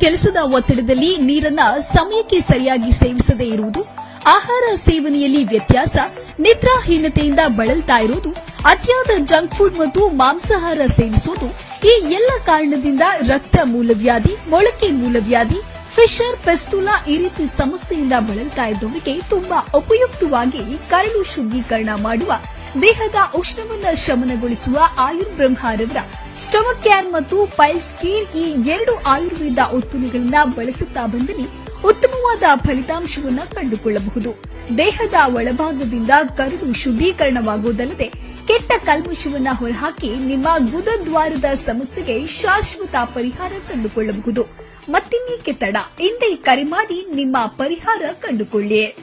ಕೆಲಸದ ಒತ್ತಡದಲ್ಲಿ ನೀರನ್ನ ಸಮಯಕ್ಕೆ ಸರಿಯಾಗಿ ಸೇವಿಸದೇ ಇರುವುದು, ಆಹಾರ ಸೇವನೆಯಲ್ಲಿ ವ್ಯತ್ಯಾಸ, ನಿದ್ರಾಹೀನತೆಯಿಂದ ಬಳಲ್ತಾ ಇರುವುದು, ಅತಿಯಾದ ಜಂಕ್ ಫುಡ್ ಮತ್ತು ಮಾಂಸಾಹಾರ ಸೇವಿಸುವುದು, ಈ ಎಲ್ಲ ಕಾರಣದಿಂದ ರಕ್ತ ಮೂಲವ್ಯಾಧಿ, ಮೊಳಕೆ ಮೂಲವ್ಯಾಧಿ ಫಿಶರ್ ಪೆಸ್ತುಲಾ ಈ ರೀತಿ ಸಮಸ್ಯೆಯಿಂದ ಬಳಲ್ತಾ ಇದ್ದವರಿಗೆ ತುಂಬಾ ಉಪಯುಕ್ತವಾಗಿ ಕರಳು ಶುದ್ಧೀಕರಣ ಮಾಡುವ ದೇಹದ ಉಷ್ಣವನ್ನ ಶಮನಗೊಳಿಸುವ ಆಯುರ್ಬ್ರಹ್ಮರವರ ಸ್ಟಮಕ್ ಕೇರ್ ಮತ್ತು ಪೈಲ್ಸ್ ಕೇರ್ ಈ ಎರಡು ಆಯುರ್ವೇದ ಉತ್ಪನ್ನಗಳನ್ನ ಬಳಸುತ್ತಾ ಬಂದರೆ ಉತ್ತಮವಾದ ಫಲಿತಾಂಶವನ್ನು ಕಂಡುಕೊಳ್ಳಬಹುದು. ದೇಹದ ಒಳಭಾಗದಿಂದ ಕರುಳು ಶುದ್ಧೀಕರಣವಾಗುವುದಲ್ಲದೆ ಕೆಟ್ಟ ಕಲ್ಮಶವನ್ನು ಹೊರಹಾಕಿ ನಿಮ್ಮ ಗುದದ್ವಾರದ ಸಮಸ್ಯೆಗೆ ಶಾಶ್ವತ ಪರಿಹಾರ ಕಂಡುಕೊಳ್ಳಬಹುದು. ಮತ್ತಿನ್ನೇಕೆ ತಡ? ಹಿಂದೆ ಕರೆ ಮಾಡಿ ನಿಮ್ಮ ಪರಿಹಾರ ಕಂಡುಕೊಳ್ಳಿ.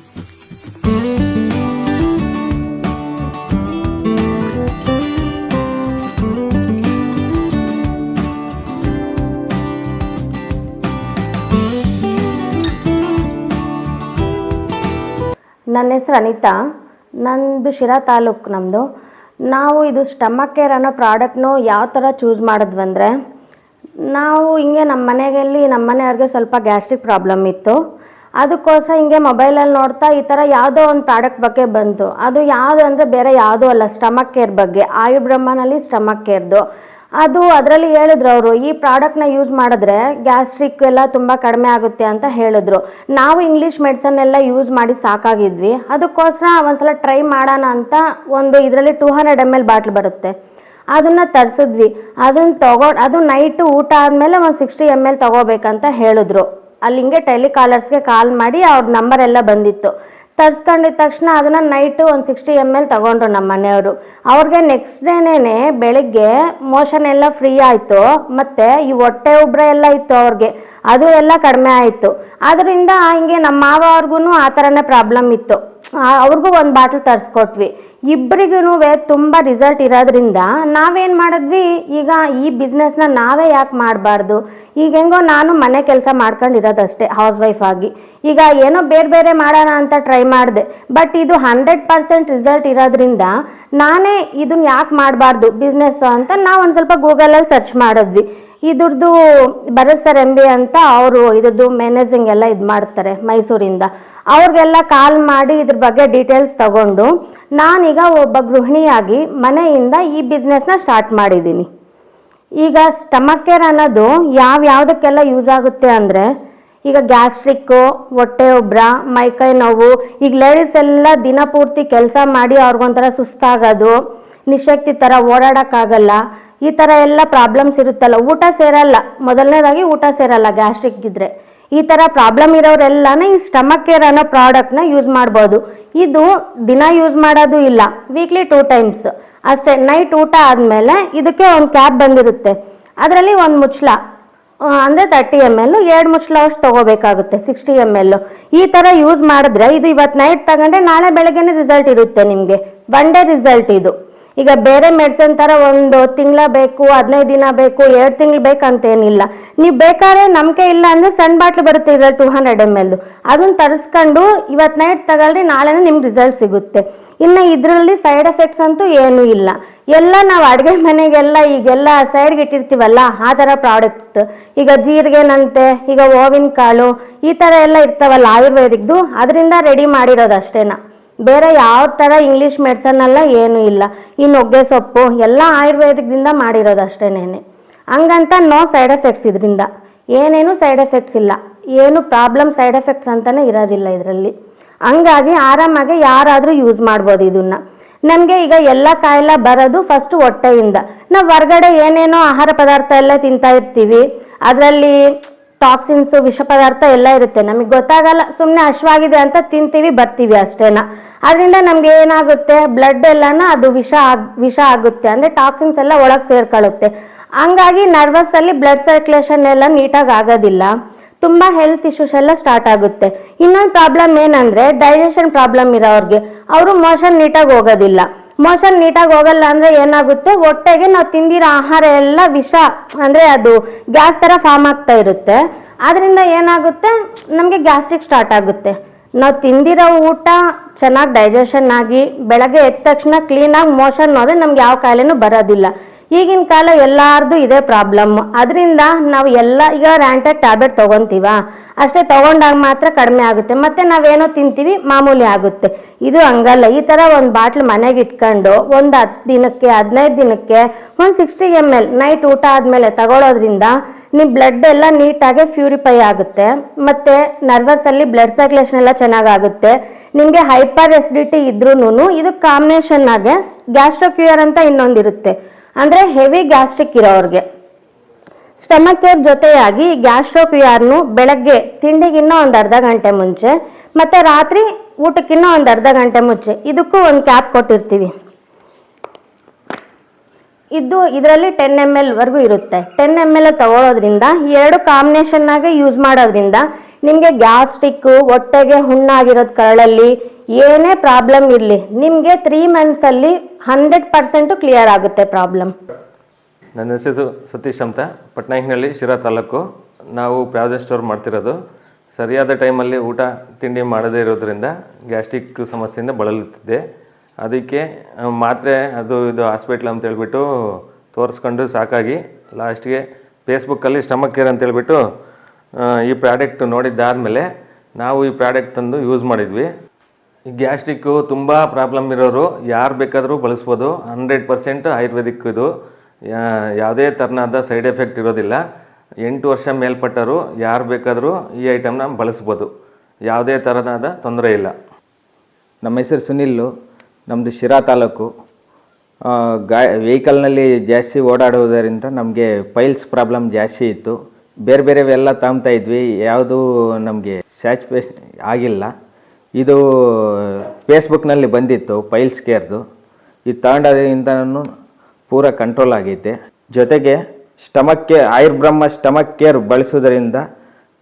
ನನ್ನ ಹೆಸರು ಅನಿತಾ. ನಂದು ಶಿರಾ ತಾಲೂಕು ನಮ್ಮದು ನಾವು ಇದು ಸ್ಟಮಕ್ ಕೇರ್ ಅನ್ನೋ ಪ್ರಾಡಕ್ಟ್ನು ಯಾವ ಥರ ಚೂಸ್ ಮಾಡಿದ್ವಂದರೆ ನಾವು ಹಿಂಗೆ ನಮ್ಮ ಮನೆಯಲ್ಲಿ ನಮ್ಮ ಮನೆಯವ್ರಿಗೆ ಸ್ವಲ್ಪ ಗ್ಯಾಸ್ಟ್ರಿಕ್ ಪ್ರಾಬ್ಲಮ್ ಇತ್ತು. ಅದಕ್ಕೋಸ್ಕರ ಹಿಂಗೆ ಮೊಬೈಲಲ್ಲಿ ನೋಡ್ತಾ ಈ ಥರ ಯಾವುದೋ ಒಂದು ಪ್ರಾಡಕ್ಟ್ ಬಗ್ಗೆ ಬಂತು. ಅದು ಯಾವುದು ಅಂದರೆ ಬೇರೆ ಯಾವುದೂ ಅಲ್ಲ ಸ್ಟಮಕ್ ಕೇರ್ ಬಗ್ಗೆ. ಆಯುರ್ಬ್ರಹ್ಮನಲ್ಲಿ ಸ್ಟಮಕ್ ಕೇರ್ದು ಅದು ಅದರಲ್ಲಿ ಹೇಳಿದ್ರು ಅವರು, ಈ ಪ್ರಾಡಕ್ಟ್ನ ಯೂಸ್ ಮಾಡಿದ್ರೆ ಗ್ಯಾಸ್ಟ್ರಿಕ್ ಎಲ್ಲ ತುಂಬ ಕಡಿಮೆ ಆಗುತ್ತೆ ಅಂತ ಹೇಳಿದ್ರು. ನಾವು ಇಂಗ್ಲೀಷ್ ಮೆಡಿಸನ್ ಎಲ್ಲ ಯೂಸ್ ಮಾಡಿ ಸಾಕಾಗಿದ್ವಿ. ಅದಕ್ಕೋಸ್ಕರ ಒಂದ್ಸಲ ಟ್ರೈ ಮಾಡೋಣ ಅಂತ ಒಂದು ಇದರಲ್ಲಿ two hundred M L bottle ಬರುತ್ತೆ. ಅದನ್ನು ತರಿಸಿದ್ವಿ. ಅದನ್ನು ತಗೋ, ಅದು ನೈಟು ಊಟ ಆದಮೇಲೆ ಒಂದು ಸಿಕ್ಸ್ಟಿ ಎಂ ಎಲ್ ತಗೋಬೇಕಂತ ಹೇಳಿದ್ರು. ಅಲ್ಲಿ ಹಿಂಗೆ ಟೆಲಿಕಾಲರ್ಸ್ಗೆ ಕಾಲ್ ಮಾಡಿ ಅವ್ರ ನಂಬರ್ ಎಲ್ಲ ಬಂದಿತ್ತು. ತರಿಸ್ಕೊಂಡಿದ ತಕ್ಷಣ ಅದನ್ನು ನೈಟು ಒಂದು ಸಿಕ್ಸ್ಟಿ ಎಂ ಎಲ್ ತಗೊಂಡ್ರು ನಮ್ಮ ಮನೆಯವರು. ಅವ್ರಿಗೆ ನೆಕ್ಸ್ಟ್ ಡೇನೇ ಬೆಳಿಗ್ಗೆ ಮೋಷನ್ ಎಲ್ಲ ಫ್ರೀ ಆಯಿತು. ಮತ್ತು ಈ ಹೊಟ್ಟೆ ಉಬ್ರ ಎಲ್ಲ ಇತ್ತು ಅವ್ರಿಗೆ. ಅದು ಎಲ್ಲ ಕಡಿಮೆ ಆಯಿತು. ಅದರಿಂದ ಹಿಂಗೆ ನಮ್ಮ ಮಾವ ಅವ್ರಿಗೂ ಆ ಥರನೇ ಪ್ರಾಬ್ಲಮ್ ಇತ್ತು. ಅವ್ರಿಗೂ ಒಂದು ಬಾಟ್ಲ್ ತರಿಸ್ಕೊಟ್ವಿ. ಇಬ್ಬರಿಗೂ ತುಂಬ ರಿಸಲ್ಟ್ ಇರೋದ್ರಿಂದ ನಾವೇನು ಮಾಡಿದ್ವಿ? ಈಗ ಈ ಬಿಸ್ನೆಸ್ನ ನಾವೇ ಯಾಕೆ ಮಾಡಬಾರ್ದು? ಈಗ ಹೆಂಗೋ ನಾನು ಮನೆ ಕೆಲಸ ಮಾಡ್ಕೊಂಡಿರೋದಷ್ಟೇ ಹೌಸ್ ವೈಫ್ ಆಗಿ. ಈಗ ಏನೋ ಬೇರೆ ಬೇರೆ ಮಾಡೋಣ ಅಂತ ಟ್ರೈ ಮಾಡಿದೆ. ಬಟ್ ಇದು ಹಂಡ್ರೆಡ್ ಪರ್ಸೆಂಟ್ ರಿಸಲ್ಟ್ ಇರೋದ್ರಿಂದ ನಾನೇ ಇದನ್ನ ಯಾಕೆ ಮಾಡಬಾರ್ದು ಬಿಸ್ನೆಸ್ ಅಂತ ನಾವು ಒಂದು ಸ್ವಲ್ಪ ಗೂಗಲಲ್ಲಿ ಸರ್ಚ್ ಮಾಡಿದ್ವಿ. ಇದ್ರದ್ದು ಭರತ್ ಸರ್ ಎಂ ಬಿ ಅಂತ ಅವರು ಇದ್ರದ್ದು ಮ್ಯಾನೇಜಿಂಗ್ ಎಲ್ಲ ಇದು ಮಾಡ್ತಾರೆ ಮೈಸೂರಿಂದ. ಅವ್ರಿಗೆಲ್ಲ ಕಾಲ್ ಮಾಡಿ ಇದ್ರ ಬಗ್ಗೆ ಡೀಟೇಲ್ಸ್ ತಗೊಂಡು ನಾನೀಗ ಒಬ್ಬ ಗೃಹಿಣಿಯಾಗಿ ಮನೆಯಿಂದ ಈ ಬಿಸ್ನೆಸ್ನ ಸ್ಟಾರ್ಟ್ ಮಾಡಿದ್ದೀನಿ. ಈಗ ಸ್ಟಮಕ್ ಕೇರ್ ಅನ್ನೋದು ಯಾವ ಯಾವುದಕ್ಕೆಲ್ಲ ಯೂಸ್ ಆಗುತ್ತೆ ಅಂದರೆ ಈಗ ಗ್ಯಾಸ್ಟ್ರಿಕ್ಕು ಹೊಟ್ಟೆ ಉಬ್ರ ಮೈಕೈ ನೋವು, ಈಗ ಲೇಡೀಸ್ ಎಲ್ಲ ದಿನ ಪೂರ್ತಿ ಕೆಲಸ ಮಾಡಿ ಅವ್ರಿಗೊಂಥರ ಸುಸ್ತಾಗೋದು, ನಿಶಕ್ತಿ ಥರ ಓಡಾಡೋಕ್ಕಾಗಲ್ಲ, ಈ ಥರ ಎಲ್ಲ ಪ್ರಾಬ್ಲಮ್ಸ್ ಇರುತ್ತಲ್ಲ, ಊಟ ಸೇರಲ್ಲ, ಮೊದಲನೇದಾಗಿ ಊಟ ಸೇರಲ್ಲ ಗ್ಯಾಸ್ಟ್ರಿಕ್ ಇದ್ದರೆ ಈ ಥರ ಪ್ರಾಬ್ಲಮ್ ಇರೋರೆಲ್ಲನೇ ಈ ಸ್ಟಮಕ್ ಕೇರ್ ಅನ್ನೋ ಪ್ರಾಡಕ್ಟ್ನ ಯೂಸ್ ಮಾಡ್ಬೋದು. ಇದು ದಿನ ಯೂಸ್ ಮಾಡೋದು ಇಲ್ಲ ವೀಕ್ಲಿ ಟೂ ಟೈಮ್ಸ್ ಅಷ್ಟೇ ನೈಟ್ ಊಟ ಆದಮೇಲೆ ಇದಕ್ಕೆ ಒಂದು ಕ್ಯಾಪ್ ಬಂದಿರುತ್ತೆ. ಅದರಲ್ಲಿ ಒಂದು ಮುಚ್ಚಳ ಅಂದರೆ ತರ್ಟಿ ಎಂ ಎಲ್ ಎರಡು ಮುಚ್ಚಳ ಅಷ್ಟು ತೊಗೋಬೇಕಾಗುತ್ತೆ ಸಿಕ್ಸ್ಟಿ ಎಂ ಎಲ್ ಈ ಥರ ಯೂಸ್ ಮಾಡಿದ್ರೆ, ಇದು ಇವತ್ತು ನೈಟ್ ತಗೊಂಡ್ರೆ ನಾಳೆ ಬೆಳಗ್ಗೆನೇ ರಿಸಲ್ಟ್ ಇರುತ್ತೆ ನಿಮಗೆ. ಒನ್ ಡೇ ರಿಸಲ್ಟ್ ಇದು. ಈಗ ಬೇರೆ ಮೆಡಿಸಿನ್ ಥರ ಒಂದು ತಿಂಗಳ ಬೇಕು, ಹದಿನೈದು ದಿನ ಬೇಕು, ಎರಡು ತಿಂಗಳು ಬೇಕಂತೇನಿಲ್ಲ. ನೀವು ಬೇಕಾದ್ರೆ ನಂಬಿಕೆ ಇಲ್ಲ ಅಂದರೆ ಸಣ್ಣ ಬಾಟ್ಲು ಬರುತ್ತೆ ಇದ್ರಲ್ಲಿ ಟೂ ಹಂಡ್ರೆಡ್ ಎಂ ಎಲ್ ಅದನ್ನು ತರಿಸ್ಕೊಂಡು ಇವತ್ತು ನೈಟ್ ತಗೊಳ್ರಿ, ನಾಳೆನೇ ನಿಮ್ಗೆ ರಿಸಲ್ಟ್ ಸಿಗುತ್ತೆ. ಇನ್ನು ಇದರಲ್ಲಿ ಸೈಡ್ ಎಫೆಕ್ಟ್ಸ್ ಅಂತೂ ಏನೂ ಇಲ್ಲ. ಎಲ್ಲ ನಾವು ಅಡುಗೆ ಮನೆಗೆಲ್ಲ ಈಗೆಲ್ಲ ಸೈಡ್ಗೆ ಇಟ್ಟಿರ್ತೀವಲ್ಲ, ಆ ಥರ ಪ್ರಾಡಕ್ಟ್ಸ್ ಈಗ ಜೀರಿಗೆನಂತೆ, ಈಗ ಓವಿನ ಕಾಳು, ಈ ಥರ ಎಲ್ಲ ಇರ್ತಾವಲ್ಲ ಆಯುರ್ವೇದಿಕ್ದು, ಅದರಿಂದ ರೆಡಿ ಮಾಡಿರೋದು ಅಷ್ಟೇನ ಬೇರೆ ಯಾವ ಥರ ಇಂಗ್ಲೀಷ್ ಮೆಡಿಸನ್ ಎಲ್ಲ ಏನೂ ಇಲ್ಲ. ಈ ನುಗ್ಗೆ ಸೊಪ್ಪು, ಎಲ್ಲ ಆಯುರ್ವೇದಿಕ್ದಿಂದ ಮಾಡಿರೋದು ಅಷ್ಟೇನೇನೆ. ಹಂಗಂತ ನೋ ಸೈಡ್ ಎಫೆಕ್ಟ್ಸ್ ಇದರಿಂದ. ಏನೇನು ಸೈಡ್ ಎಫೆಕ್ಟ್ಸ್ ಇಲ್ಲ. ಏನು ಪ್ರಾಬ್ಲಮ್ ಸೈಡ್ ಎಫೆಕ್ಟ್ಸ್ ಅಂತಲೇ ಇರೋದಿಲ್ಲ ಇದರಲ್ಲಿ. ಹಂಗಾಗಿ ಆರಾಮಾಗಿ ಯಾರಾದರೂ ಯೂಸ್ ಮಾಡ್ಬೋದು ಇದನ್ನು. ನಮಗೆ ಈಗ ಎಲ್ಲ ಕಾಯಿಲೆ ಬರೋದು ಫಸ್ಟ್ ಹೊಟ್ಟೆಯಿಂದ. ನಾವು ಹೊರಗಡೆ ಏನೇನೋ ಆಹಾರ ಪದಾರ್ಥ ಎಲ್ಲ ತಿಂತಾ ಇರ್ತೀವಿ. ಅದರಲ್ಲಿ ಟಾಕ್ಸಿನ್ಸು ವಿಷ ಪದಾರ್ಥ ಎಲ್ಲ ಇರುತ್ತೆ. ನಮಗೆ ಗೊತ್ತಾಗಲ್ಲ ಸುಮ್ಮನೆ ಹಶ್ವಾಗಿದೆ ಅಂತ ತಿಂತೀವಿ, ಬರ್ತೀವಿ ಅಷ್ಟೇನ. ಅದರಿಂದ ನಮ್ಗೆ ಏನಾಗುತ್ತೆ ಬ್ಲಡ್ ಎಲ್ಲಾನ ಅದು ವಿಷ ಆಗ್, ವಿಷ ಆಗುತ್ತೆ. ಅಂದರೆ ಟಾಕ್ಸಿನ್ಸ್ ಎಲ್ಲ ಒಳಗೆ ಸೇರ್ಕೊಳ್ಳುತ್ತೆ. ಹಂಗಾಗಿ ನರ್ವಸ್ ಅಲ್ಲಿ ಬ್ಲಡ್ ಸರ್ಕ್ಯುಲೇಷನ್ ಎಲ್ಲ ನೀಟಾಗಿ ಆಗೋದಿಲ್ಲ. ತುಂಬ ಹೆಲ್ತ್ ಇಶ್ಯೂಸ್ ಎಲ್ಲ ಸ್ಟಾರ್ಟ್ ಆಗುತ್ತೆ. ಇನ್ನೊಂದು ಪ್ರಾಬ್ಲಮ್ ಏನಂದ್ರೆ ಡೈಜೆಷನ್ ಪ್ರಾಬ್ಲಮ್ ಇರೋವ್ರಿಗೆ. ಅವರು ಮೋಷನ್ ನೀಟಾಗಿ ಹೋಗೋದಿಲ್ಲ. ಮೋಷನ್ ನೀಟಾಗಿ ಹೋಗಲ್ಲ ಅಂದ್ರೆ ಏನಾಗುತ್ತೆ? ಹೊಟ್ಟೆಗೆ ನಾವು ತಿಂದಿರೋ ಆಹಾರ ಎಲ್ಲ ವಿಷ, ಅಂದ್ರೆ ಅದು ಗ್ಯಾಸ್ ತರ ಫಾರ್ಮ್ ಆಗ್ತಾ ಇರುತ್ತೆ. ಅದರಿಂದ ಏನಾಗುತ್ತೆ? ನಮಗೆ ಗ್ಯಾಸ್ಟ್ರಿಕ್ ಸ್ಟಾರ್ಟ್ ಆಗುತ್ತೆ. ನಾವು ತಿಂದಿರೋ ಊಟ ಚೆನ್ನಾಗಿ ಡೈಜೆಷನ್ ಆಗಿ ಬೆಳಗ್ಗೆ ಎದ್ದ ತಕ್ಷಣ ಕ್ಲೀನಾಗಿ ಮೋಷನ್ ಹೋದ್ರೆ ನಮ್ಗೆ ಯಾವ ಕಾಯಿಲೆನೂ ಬರೋದಿಲ್ಲ. ಈಗಿನ ಕಾಲ ಎಲ್ಲಾರ್ದು ಇದೇ ಪ್ರಾಬ್ಲಮ್. ಅದರಿಂದ ನಾವು ಎಲ್ಲ ಈಗ ರ್ಯಾಂಟೆಡ್ ಟ್ಯಾಬ್ಲೆಟ್ ತೊಗೊತೀವ. ಅಷ್ಟೇ ತಗೊಂಡಾಗ ಮಾತ್ರ ಕಡಿಮೆ ಆಗುತ್ತೆ. ಮತ್ತೆ ನಾವೇನೋ ತಿಂತೀವಿ, ಮಾಮೂಲಿ ಆಗುತ್ತೆ. ಇದು ಹಂಗಲ್ಲ. ಈ ಥರ ಒಂದು ಬಾಟ್ಲು ಮನೆಗೆ ಇಟ್ಕೊಂಡು ಒಂದು ಹತ್ತು ದಿನಕ್ಕೆ, ಹದಿನೈದು ದಿನಕ್ಕೆ ಒಂದು ಸಿಕ್ಸ್ಟಿ ಎಂ ಎಲ್ ನೈಟ್ ಊಟ ಆದಮೇಲೆ ತಗೊಳ್ಳೋದ್ರಿಂದ ನಿಮ್ಮ ಬ್ಲಡ್ ಎಲ್ಲ ನೀಟಾಗಿ ಪ್ಯೂರಿಫೈ ಆಗುತ್ತೆ. ಮತ್ತು ನರ್ವಸಲ್ಲಿ ಬ್ಲಡ್ ಸರ್ಕ್ಯುಲೇಷನ್ ಎಲ್ಲ ಚೆನ್ನಾಗಾಗುತ್ತೆ. ನಿಮಗೆ ಹೈಪರ್ ಎಸಿಡಿಟಿ ಇದ್ರೂ ಇದು ಕಾಂಬಿನೇಷನ್ ಆಗಿ ಗ್ಯಾಸ್ಟ್ರೋಕ್ಯೂರ್ ಅಂತ ಇನ್ನೊಂದಿರುತ್ತೆ. ಅಂದರೆ ಹೆವಿ ಗ್ಯಾಸ್ಟ್ರಿಕ್ ಇರೋರಿಗೆ. ಸ್ಟಮಕ್ ಕೇರ್ ಜೊತೆಯಾಗಿ ಗ್ಯಾಸ್ಟ್ರೋಕ್ರಿಯಾರ್ನು ಬೆಳಗ್ಗೆ, ತಿಂಡಿಗಿನ್ನೂ ಒಂದು ಅರ್ಧ ಗಂಟೆ ಮುಂಚೆ, ಮತ್ತೆ ರಾತ್ರಿ ಊಟಕ್ಕಿನ್ನ ಒಂದು ಅರ್ಧ ಗಂಟೆ ಮುಂಚೆ. ಇದಕ್ಕೂ ಒಂದು ಕ್ಯಾಪ್ ಕೊಟ್ಟಿರ್ತೀವಿ. ಇದು ಇದರಲ್ಲಿ ಟೆನ್ ಎಂ ಎಲ್ವರೆಗೂ ಇರುತ್ತೆ. ಟೆನ್ ಎಂ ಎಲ್ ತಗೊಳ್ಳೋದ್ರಿಂದ ಎರಡು ಕಾಂಬಿನೇಷನ್ನಾಗೆ ಯೂಸ್ ಮಾಡೋದ್ರಿಂದ ನಿಮಗೆ ಗ್ಯಾಸ್ಟ್ರಿಕ್ಕು ಹೊಟ್ಟೆಗೆ ಹುಣ್ಣಾಗಿರೋದು ಕರಳಲ್ಲಿ ಏನೇ ಪ್ರಾಬ್ಲಮ್ ಇರಲಿ ನಿಮಗೆ ತ್ರೀ ಮಂತ್ಸಲ್ಲಿ ಹಂಡ್ರೆಡ್ ಪರ್ಸೆಂಟು ಕ್ಲಿಯರ್ ಆಗುತ್ತೆ ಪ್ರಾಬ್ಲಮ್. ನನ್ನ ಹೆಸರು ಸತೀಶ್ ಅಂತ. ಪಟ್ನಾಯಕ್ನಲ್ಲಿ ಶಿರಾ ತಾಲೂಕು. ನಾವು ಪ್ರಾಜೆ ಸ್ಟೋರ್ ಮಾಡ್ತಿರೋದು. ಸರಿಯಾದ ಟೈಮಲ್ಲಿ ಊಟ ತಿಂಡಿ ಮಾಡದೇ ಇರೋದ್ರಿಂದ ಗ್ಯಾಸ್ಟ್ರಿಕ್ ಸಮಸ್ಯೆಯಿಂದ ಬಳಲುತ್ತಿದ್ದೆ. ಅದಕ್ಕೆ ಮಾತ್ರೆ ಅದು ಇದು ಹಾಸ್ಪಿಟ್ಲ್ ಅಂತ ಹೇಳ್ಬಿಟ್ಟು ತೋರಿಸ್ಕೊಂಡು ಸಾಕಾಗಿ ಲಾಸ್ಟ್ಗೆ ಫೇಸ್ಬುಕ್ಕಲ್ಲಿ ಸ್ಟಮಕ್ ಕೇರ್ ಅಂತ ಹೇಳ್ಬಿಟ್ಟು ಆ, ಈ ಪ್ರಾಡಕ್ಟ್ ನೋಡಿದ್ದಾದಮೇಲೆ ನಾವು ಈ ಪ್ರಾಡಕ್ಟ್ ತಂದು ಯೂಸ್ ಮಾಡಿದ್ವಿ. ಈ ಗ್ಯಾಸ್ಟ್ರಿಕ್ಕು ತುಂಬ ಪ್ರಾಬ್ಲಮ್ ಇರೋರು, ಯಾರು ಬೇಕಾದರೂ ಬಳಸ್ಬೋದು. ಹಂಡ್ರೆಡ್ ಪರ್ಸೆಂಟ್ ಆಯುರ್ವೇದಿಕ್ ಇದು. ಯಾವುದೇ ಥರನಾದ ಸೈಡ್ ಎಫೆಕ್ಟ್ ಇರೋದಿಲ್ಲ. ಎಂಟು ವರ್ಷ ಮೇಲ್ಪಟ್ಟರು, ಯಾರು ಬೇಕಾದರೂ ಈ ಐಟಮ್ನ ಬಳಸ್ಬೋದು. ಯಾವುದೇ ಥರನಾದ ತೊಂದರೆ ಇಲ್ಲ. ನಮ್ಮ ಹೆಸರು ಸುನಿಲ್ಲು ನಮ್ಮದು ಶಿರಾ ತಾಲೂಕು. ಗಾ ವೆಹಿಕಲ್ನಲ್ಲಿ ಜಾಸ್ತಿ ಓಡಾಡುವುದರಿಂದ ನಮಗೆ ಪೈಲ್ಸ್ ಪ್ರಾಬ್ಲಮ್ ಜಾಸ್ತಿ ಇತ್ತು. ಬೇರೆ ಬೇರೆವೆಲ್ಲ ತಾಂಬ್ತಾ ಇದ್ವಿ. ಯಾವುದು ನಮಗೆ ಸ್ಯಾಚುರೇಷನ್ ಆಗಿಲ್ಲ. ಇದು ಫೇಸ್ಬುಕ್ನಲ್ಲಿ ಬಂದಿತ್ತು ಪೈಲ್ಸ್ ಕೇರ್ದು. ಇದು ತಗೊಂಡೋದ್ರಿಂದನೂ ಪೂರ ಕಂಟ್ರೋಲ್ ಆಗೈತೆ. ಜೊತೆಗೆ stomach care, Ayurbrahma stomach care ಬಳಸೋದ್ರಿಂದ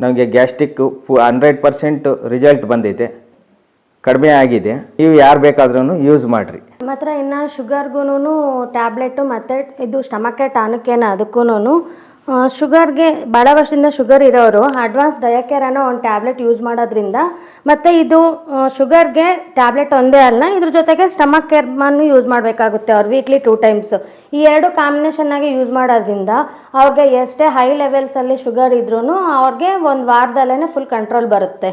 ನಮಗೆ ಗ್ಯಾಸ್ಟ್ರಿಕ್ ಹಂಡ್ರೆಡ್ ಪರ್ಸೆಂಟ್ ರಿಸಲ್ಟ್ ಬಂದೈತೆ ಕಡಿಮೆ ಆಗಿದೆ. ನೀವು ಯಾರು ಬೇಕಾದ್ರೂ ಯೂಸ್ ಮಾಡಿರಿ. ಮಾತ್ರ ಇನ್ನು ಶುಗರ್ಗೂ ಟ್ಯಾಬ್ಲೆಟು ಮತ್ತು ಇದು ಸ್ಟಮಕ್ಕೆ ಟಾನಿಕೇನ ಅದಕ್ಕೂ ಶುಗರ್ಗೆ ಭಾಳ ವರ್ಷದಿಂದ ಶುಗರ್ ಇರೋರು ಅಡ್ವಾನ್ಸ್ ಡಯಕೇರ್ ಅನ್ನೋ ಒಂದು ಟ್ಯಾಬ್ಲೆಟ್ ಯೂಸ್ ಮಾಡೋದ್ರಿಂದ ಮತ್ತು ಇದು ಶುಗರ್ಗೆ ಟ್ಯಾಬ್ಲೆಟ್ ಒಂದೇ ಅಲ್ಲ ಇದ್ರ ಜೊತೆಗೆ ಸ್ಟಮಕ್ ಕೇರ್ಮಾನು ಯೂಸ್ ಮಾಡಬೇಕಾಗುತ್ತೆ ಅವ್ರು ವೀಕ್ಲಿ ಟೂ ಟೈಮ್ಸ್ ಈ ಎರಡು ಕಾಂಬಿನೇಷನ್ ಆಗಿ ಯೂಸ್ ಮಾಡೋದ್ರಿಂದ ಅವ್ರಿಗೆ ಎಷ್ಟೇ ಹೈ ಲೆವೆಲ್ಸಲ್ಲಿ ಶುಗರ್ ಇದ್ರೂ ಅವ್ರಿಗೆ ಒಂದು ವಾರದಲ್ಲೇ ಫುಲ್ ಕಂಟ್ರೋಲ್ ಬರುತ್ತೆ.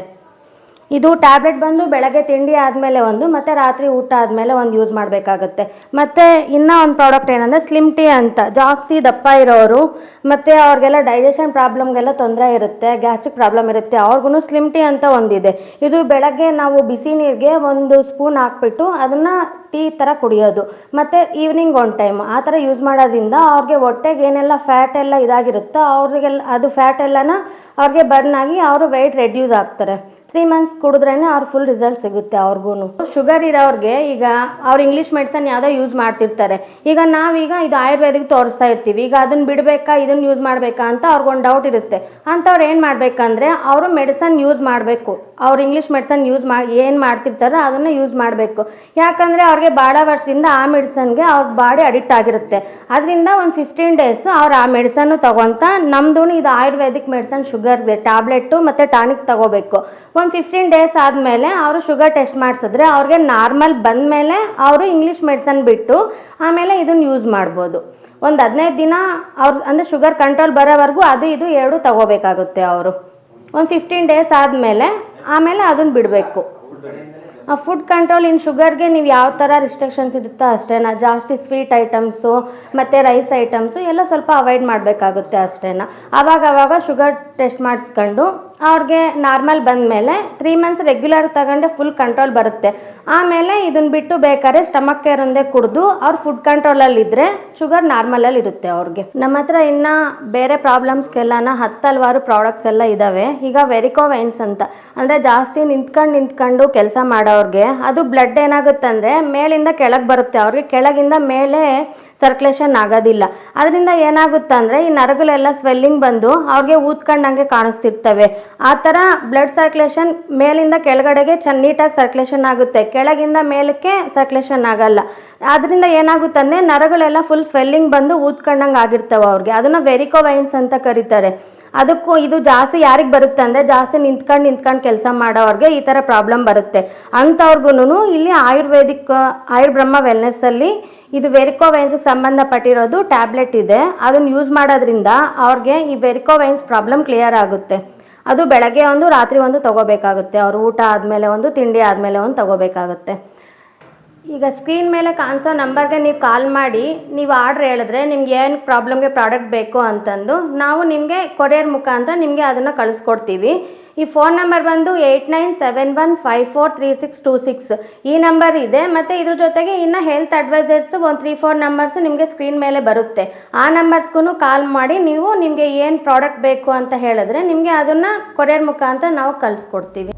ಇದು ಟ್ಯಾಬ್ಲೆಟ್ ಬಂದು ಬೆಳಗ್ಗೆ ತಿಂಡಿ ಆದಮೇಲೆ ಒಂದು, ಮತ್ತು ರಾತ್ರಿ ಊಟ ಆದಮೇಲೆ ಒಂದು ಯೂಸ್ ಮಾಡಬೇಕಾಗುತ್ತೆ. ಮತ್ತು ಇನ್ನೂ ಒಂದು ಪ್ರಾಡಕ್ಟ್ ಏನಂದರೆ ಸ್ಲಿಮ್ ಟೀ ಅಂತ. ಜಾಸ್ತಿ ದಪ್ಪ ಇರೋರು, ಮತ್ತು ಅವ್ರಿಗೆಲ್ಲ ಡೈಜೆಷನ್ ಪ್ರಾಬ್ಲಮ್ಗೆಲ್ಲ ತೊಂದರೆ ಇರುತ್ತೆ ಗ್ಯಾಸ್ಟ್ರಿಕ್ ಪ್ರಾಬ್ಲಮ್ ಇರುತ್ತೆ ಅವ್ರಿಗೂ ಸ್ಲಿಮ್ ಟೀ ಅಂತ ಒಂದಿದೆ. ಇದು ಬೆಳಗ್ಗೆ ನಾವು ಬಿಸಿ ನೀರಿಗೆ ಒಂದು ಸ್ಪೂನ್ ಹಾಕ್ಬಿಟ್ಟು ಅದನ್ನು ಟೀ ಥರ ಕುಡಿಯೋದು. ಮತ್ತು ಈವ್ನಿಂಗ್ ಒನ್ ಟೈಮ್ ಆ ಥರ ಯೂಸ್ ಮಾಡೋದ್ರಿಂದ ಅವ್ರಿಗೆ ಹೊಟ್ಟೆಗೆ ಏನೆಲ್ಲ ಫ್ಯಾಟ್ ಎಲ್ಲ ಇದಾಗಿರುತ್ತೋ ಅವ್ರಿಗೆಲ್ಲ, ಅದು ಫ್ಯಾಟ್ ಎಲ್ಲನ ಅವ್ರಿಗೆ ಬರ್ನ್ ಆಗಿ ಅವರು ವೆಯ್ಟ್ ರೆಡ್ಯೂಸ್ ಆಗ್ತಾರೆ. ತ್ರೀ ಮಂತ್ಸ್ ಕುಡಿದ್ರೇನೆ ಅವ್ರ ಫುಲ್ ರಿಸಲ್ಟ್ ಸಿಗುತ್ತೆ ಅವ್ರಿಗೂ ಶುಗರ್ ಇರೋರಿಗೆ ಈಗ ಅವ್ರು ಇಂಗ್ಲೀಷ್ ಮೆಡಿಸನ್ ಯಾವುದೋ ಯೂಸ್ ಮಾಡ್ತಿರ್ತಾರೆ. ಈಗ ನಾವೀಗ ಇದು ಆಯುರ್ವೇದಿಕ್ ತೋರಿಸ್ತಾ ಇರ್ತೀವಿ. ಈಗ ಅದನ್ನ ಬಿಡಬೇಕಾ ಇದನ್ನ ಯೂಸ್ ಮಾಡಬೇಕಾ ಅಂತ ಅವ್ರಿಗೊಂದು ಡೌಟ್ ಇರುತ್ತೆ. ಅಂಥವ್ರು ಏನು ಮಾಡಬೇಕಂದ್ರೆ ಅವರು ಮೆಡಿಸನ್ ಯೂಸ್ ಮಾಡಬೇಕು. ಅವ್ರು ಇಂಗ್ಲೀಷ್ ಮೆಡಿಸನ್ ಯೂಸ್ ಮಾಡಿ ಏನು ಮಾಡ್ತಿರ್ತಾರೋ ಅದನ್ನು ಯೂಸ್ ಮಾಡಬೇಕು. ಯಾಕಂದರೆ ಅವ್ರಿಗೆ ಭಾಳ ವರ್ಷದಿಂದ ಆ ಮೆಡಿಸನ್ಗೆ ಅವ್ರ ಬಾಡಿ ಅಡಿಕ್ಟ್ ಆಗಿರುತ್ತೆ. ಅದರಿಂದ ಒಂದು ಫಿಫ್ಟೀನ್ ಡೇಸ್ ಅವ್ರು ಆ ಮೆಡಿಸನ್ನು ತೊಗೊತ ನಮ್ದು ಇದು ಆಯುರ್ವೇದಿಕ್ ಮೆಡಿಸನ್ ಶುಗರ್ಗೆ ಟ್ಯಾಬ್ಲೆಟ್ಟು ಮತ್ತು ಟಾನಿಕ್ ತಗೋಬೇಕು. ಫಿಫ್ಟೀನ್ ಡೇಸ್ ಆದಮೇಲೆ ಅವರು ಶುಗರ್ ಟೆಸ್ಟ್ ಮಾಡಿಸಿದ್ರೆ ಅವ್ರಿಗೆ ನಾರ್ಮಲ್ ಬಂದಮೇಲೆ ಅವರು ಇಂಗ್ಲೀಷ್ ಮೆಡಿಸನ್ ಬಿಟ್ಟು ಆಮೇಲೆ ಇದನ್ನು ಯೂಸ್ ಮಾಡ್ಬೋದು. ಒಂದು ಹದಿನೈದು ದಿನ ಅವ್ರ, ಅಂದರೆ ಶುಗರ್ ಕಂಟ್ರೋಲ್ ಬರೋವರೆಗೂ ಅದು ಇದು ಎರಡು ತಗೋಬೇಕಾಗುತ್ತೆ ಅವರು. ಒಂದು ಫಿಫ್ಟೀನ್ ಡೇಸ್ ಆದಮೇಲೆ ಆಮೇಲೆ ಅದನ್ನು ಬಿಡಬೇಕು. ಆ ಫುಡ್ ಕಂಟ್ರೋಲ್ ಇನ್ ಶುಗರ್ಗೆ ನೀವು ಯಾವ ಥರ ರಿಸ್ಟ್ರಿಕ್ಷನ್ಸ್ ಇರುತ್ತೋ ಅಷ್ಟೇನಾ ಜಾಸ್ತಿ ಸ್ವೀಟ್ ಐಟಮ್ಸು ಮತ್ತು ರೈಸ್ ಐಟಮ್ಸು ಎಲ್ಲ ಸ್ವಲ್ಪ ಅವಾಯ್ಡ್ ಮಾಡಬೇಕಾಗುತ್ತೆ ಅಷ್ಟೇನಾ. ಆವಾಗ ಆವಾಗ ಶುಗರ್ ಟೆಸ್ಟ್ ಮಾಡಿಸ್ಕೊಂಡು ಅವ್ರಿಗೆ ನಾರ್ಮಲ್ ಬಂದಮೇಲೆ ತ್ರೀ ಮಂತ್ಸ್ ರೆಗ್ಯುಲರ್ ತಗೊಂಡೆ ಫುಲ್ ಕಂಟ್ರೋಲ್ ಬರುತ್ತೆ. ಆಮೇಲೆ ಇದನ್ನ ಬಿಟ್ಟು ಬೇಕಾದ್ರೆ ಸ್ಟಮಕ್ ಕೇರ್ ಒಂದೇ ಕುಡಿದು ಅವ್ರು ಫುಡ್ ಕಂಟ್ರೋಲಲ್ಲಿ ಇದ್ದರೆ ಶುಗರ್ ನಾರ್ಮಲಲ್ಲಿ ಇರುತ್ತೆ ಅವ್ರಿಗೆ. ನಮ್ಮ ಹತ್ರ ಇನ್ನು ಬೇರೆ ಪ್ರಾಬ್ಲಮ್ಸ್ಗೆಲ್ಲನ ಹತ್ತಲ್ವಾರು ಪ್ರಾಡಕ್ಟ್ಸ್ ಎಲ್ಲ ಇದ್ದಾವೆ ಈಗ ವೆರಿಕೋ ವೈನ್ಸ್ ಅಂತ. ಅಂದರೆ ಜಾಸ್ತಿ ನಿಂತ್ಕೊಂಡು ನಿಂತ್ಕೊಂಡು ಕೆಲಸ ಮಾಡೋರಿಗೆ ಅದು ಬ್ಲಡ್ ಏನಾಗುತ್ತೆ ಅಂದರೆ ಮೇಲಿಂದ ಕೆಳಗೆ ಬರುತ್ತೆ. ಅವ್ರಿಗೆ ಕೆಳಗಿಂದ ಮೇಲೆ ಸರ್ಕ್ಯುಲೇಷನ್ ಆಗೋದಿಲ್ಲ. ಅದರಿಂದ ಏನಾಗುತ್ತೆ ಅಂದರೆ ಈ ನರಗಳೆಲ್ಲ ಸ್ವೆಲ್ಲಿಂಗ್ ಬಂದು ಅವ್ರಿಗೆ ಊದ್ಕೊಂಡಂಗೆ ಕಾಣಿಸ್ತಿರ್ತವೆ. ಆ ಥರ ಬ್ಲಡ್ ಸರ್ಕ್ಯುಲೇಷನ್ ಮೇಲಿಂದ ಕೆಳಗಡೆಗೆ ಚೆನ್ನ ನೀಟಾಗಿ ಸರ್ಕ್ಯುಲೇಷನ್ ಆಗುತ್ತೆ. ಕೆಳಗಿಂದ ಮೇಲಕ್ಕೆ ಸರ್ಕ್ಯುಲೇಷನ್ ಆಗಲ್ಲ. ಅದರಿಂದ ಏನಾಗುತ್ತೆ ಅಂದರೆ ನರಗಳೆಲ್ಲ ಫುಲ್ ಸ್ವೆಲ್ಲಿಂಗ್ ಬಂದು ಊದ್ಕೊಂಡಂಗೆ ಆಗಿರ್ತವೆ ಅವ್ರಿಗೆ. ಅದನ್ನು ವೆರಿಕೋ ವೈನ್ಸ್ ಅಂತ ಕರೀತಾರೆ. ಅದಕ್ಕೂ ಇದು ಜಾಸ್ತಿ ಯಾರಿಗೆ ಬರುತ್ತೆ ಅಂದರೆ ಜಾಸ್ತಿ ನಿಂತ್ಕೊಂಡು ನಿಂತ್ಕೊಂಡು ಕೆಲಸ ಮಾಡೋರಿಗೆ ಈ ಥರ ಪ್ರಾಬ್ಲಮ್ ಬರುತ್ತೆ. ಅಂಥವ್ರಿಗೂ ಇಲ್ಲಿ ಆಯುರ್ವೇದಿಕ್, ಆಯುರ್ಬ್ರಹ್ಮ ವೆಲ್ನೆಸ್ಸಲ್ಲಿ ಇದು ವೆರಿಕೋ ವೈನ್ಸ್ಗೆ ಸಂಬಂಧಪಟ್ಟಿರೋದು ಟ್ಯಾಬ್ಲೆಟ್ ಇದೆ. ಅದನ್ನು ಯೂಸ್ ಮಾಡೋದ್ರಿಂದ ಅವ್ರಿಗೆ ಈ ವೆರಿಕೋ ವೈನ್ಸ್ ಪ್ರಾಬ್ಲಮ್ ಕ್ಲಿಯರ್ ಆಗುತ್ತೆ. ಅದು ಬೆಳಗ್ಗೆ ಒಂದು, ರಾತ್ರಿ ಒಂದು ತಗೋಬೇಕಾಗುತ್ತೆ. ಅವ್ರು ಊಟ ಆದಮೇಲೆ ಒಂದು, ತಿಂಡಿ ಆದಮೇಲೆ ಒಂದು ತಗೋಬೇಕಾಗುತ್ತೆ. ಈಗ ಸ್ಕ್ರೀನ್ ಮೇಲೆ ಕಾಣಿಸೋ ನಂಬರ್ಗೆ ನೀವು ಕಾಲ್ ಮಾಡಿ, ನೀವು ಆರ್ಡ್ರ್ ಹೇಳಿದ್ರೆ ನಿಮ್ಗೆ ಏನು ಪ್ರಾಬ್ಲಮ್ಗೆ ಪ್ರಾಡಕ್ಟ್ ಬೇಕು ಅಂತಂದು, ನಾವು ನಿಮಗೆ ಕೊರಿಯರ್ ಮುಖಾಂತರ ನಿಮಗೆ ಅದನ್ನು ಕಳಿಸ್ಕೊಡ್ತೀವಿ. ಈ ಫೋನ್ ನಂಬರ್ ಬಂದು eight nine seven one five four three six two six ಈ ನಂಬರ್ ಇದೆ, ಮತ್ತು ಇದ್ರ ಜೊತೆಗೆ ಇನ್ನು ಹೆಲ್ತ್ ಅಡ್ವೈಸರ್ಸ್ ಒಂದು ತ್ರೀ ಫೋರ್ ನಂಬರ್ಸ್ ನಿಮಗೆ ಸ್ಕ್ರೀನ್ ಮೇಲೆ ಬರುತ್ತೆ. ಆ ನಂಬರ್ಸ್ಗೂ ಕಾಲ್ ಮಾಡಿ, ನೀವು ನಿಮಗೆ ಏನು ಪ್ರಾಡಕ್ಟ್ ಬೇಕು ಅಂತ ಹೇಳಿದ್ರೆ ನಿಮಗೆ ಅದನ್ನು ಕೊರಿಯರ್ ಮುಖಾಂತರ ನಾವು ಕಳಿಸ್ಕೊಡ್ತೀವಿ.